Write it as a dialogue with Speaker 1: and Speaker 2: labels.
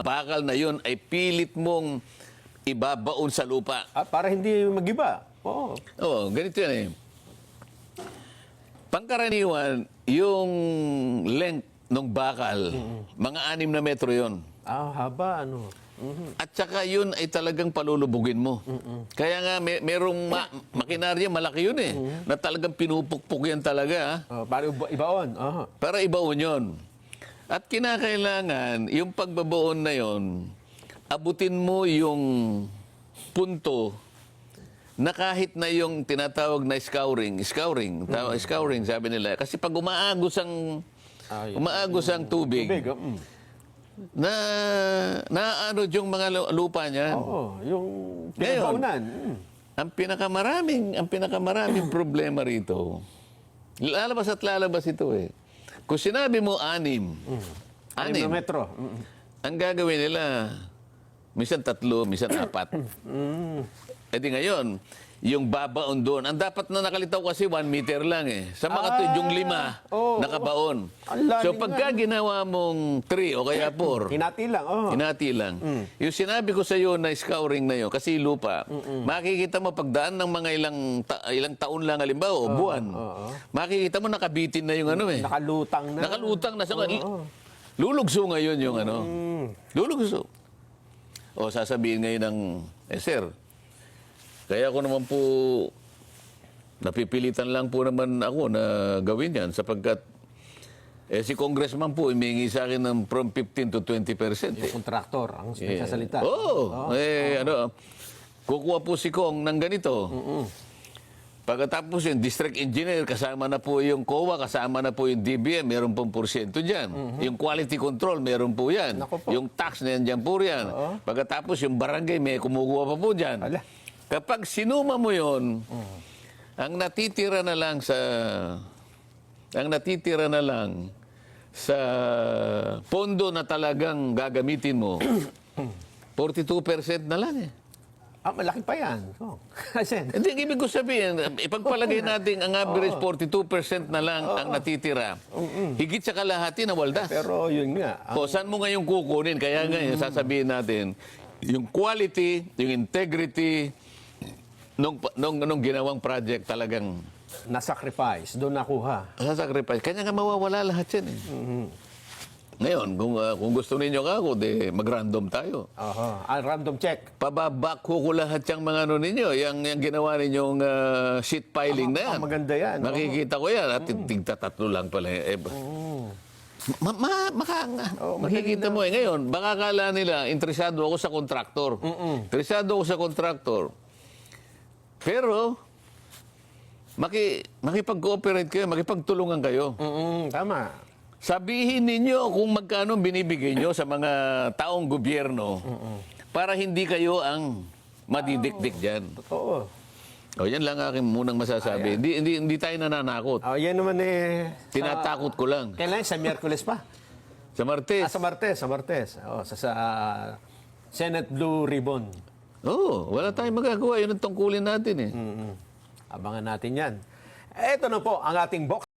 Speaker 1: bakal na yun ay pilit mong ibabaon sa lupa.
Speaker 2: Ah, para hindi magiba. Oo.
Speaker 1: Oo, ganito yan eh. Pangkaraniwan, yung length ng bakal, mga anim na metro yon.
Speaker 2: Ah, haba, ano. Mhm.
Speaker 1: At saka yun ay talagang palulubugin mo. Kaya nga, may, merong ma- makinarya, malaki yun eh, na talagang pinupukpuk yan talaga. ah.
Speaker 2: Oh, para iba- ibaon. Aha.
Speaker 1: Para ibaon yun. At kinakailangan, yung pagbabaon na yon, abutin mo yung punto na kahit na yung tinatawag na scouring, scouring, tawag, scouring sabi nila. Kasi pag umaagos ang,
Speaker 2: Ah,
Speaker 1: umaagos ang tubig,
Speaker 2: Tubig. oh, mm.
Speaker 1: na naano yung mga lu- lupa niyan.
Speaker 2: Oo, yung pinabaunan. Mm.
Speaker 1: Ang pinakamaraming, ang pinakamaraming problema rito, lalabas at lalabas ito eh. Kung sinabi mo anim,
Speaker 2: Anim
Speaker 1: anim,
Speaker 2: na metro. Mm.
Speaker 1: ang gagawin nila, minsan tatlo, minsan apat.
Speaker 2: Mm.
Speaker 1: E di ngayon, yung babaon doon, ang dapat na nakalitaw kasi one meter lang eh. Sa mga to, yung lima,
Speaker 2: oo.
Speaker 1: nakabaon. So pagka ginawa mong three o kaya four,
Speaker 2: Hinati lang. Oh.
Speaker 1: Hinati lang. Yung sinabi ko sa iyo na scouring na yun, kasi lupa, makikita mo pagdaan ng mga ilang ta- ilang taon lang halimbawa o buwan, makikita mo nakabitin na yung ano eh.
Speaker 2: Nakalutang na.
Speaker 1: Nakalutang na sa Lulugso ngayon yung ano.
Speaker 2: Mm.
Speaker 1: Lulugso. O sasabihin ngayon ng, eh sir, kaya ako naman po napipilitan lang po naman ako na gawin yan sapagkat eh, si congressman po humingi sa akin ng from 15 to 20 percent.
Speaker 2: Yung kontraktor ang
Speaker 1: Yeah.
Speaker 2: nagsasalita.
Speaker 1: Oo. eh, ano, kukuha po si Kong ng ganito. Pagkatapos yung district engineer, kasama na po yung COA, kasama na po yung DBM, meron pong porsyento dyan. Yung quality control, meron po yan.
Speaker 2: Po.
Speaker 1: Yung tax na yan dyan po yan. Pagkatapos yung barangay, may kumukuha pa po dyan.
Speaker 2: Ala.
Speaker 1: Kapag sinuma mo yon, ang natitira na lang sa ang natitira na lang sa pondo na talagang gagamitin mo 42% na lang eh.
Speaker 2: Ah, malaki pa yan. Oh.
Speaker 1: Hindi, ang ibig ko sabihin, ipagpalagay natin ang average 42% na lang ang natitira. Higit sa kalahati na waldas.
Speaker 2: pero yun nga. ah,
Speaker 1: O, saan mo ngayong kukunin? Kaya ngayon, sasabihin natin, yung quality, yung integrity, nung, nung, nung ginawang project talagang
Speaker 2: na-sacrifice. Doon nakuha.
Speaker 1: sasacrifice. Kanya nga mawawala lahat yan eh. Ngayon, kung, ah, kung gusto ninyo ka ako, de, mag-random tayo.
Speaker 2: Aha. Ah, random check.
Speaker 1: Pababak ko ko lahat yung mga ano ninyo, yung, yung ginawa ninyong ah, sheet piling na yan.
Speaker 2: Ah, maganda yan.
Speaker 1: Makikita ko yan. At tigta tatlo lang pala. Eh, ma, ma, maka,
Speaker 2: Oh,
Speaker 1: makikita mo eh. Ngayon, baka kala nila, interesado ako sa kontraktor. Interesado ako sa kontraktor. Pero, maki, makipag-cooperate kayo, makipagtulungan kayo.
Speaker 2: Mm-mm, tama.
Speaker 1: Sabihin ninyo kung magkano binibigay nyo sa mga taong gobyerno para hindi kayo ang madidikdik dyan.
Speaker 2: Totoo.
Speaker 1: O yan lang aking munang masasabi. Hindi, hindi, hindi tayo nananakot.
Speaker 2: Ah, yan naman eh.
Speaker 1: Tinatakot ko lang.
Speaker 2: Kailan? Sa Miyerkules pa?
Speaker 1: Sa Martes.
Speaker 2: Ah, sa Martes. Sa Martes. Oh, sa, sa Senate Blue Ribbon.
Speaker 1: Oo, wala tayong magagawa. Yun ang tungkulin natin eh.
Speaker 2: Mm-mm. Abangan natin yan. Ito na po ang ating box.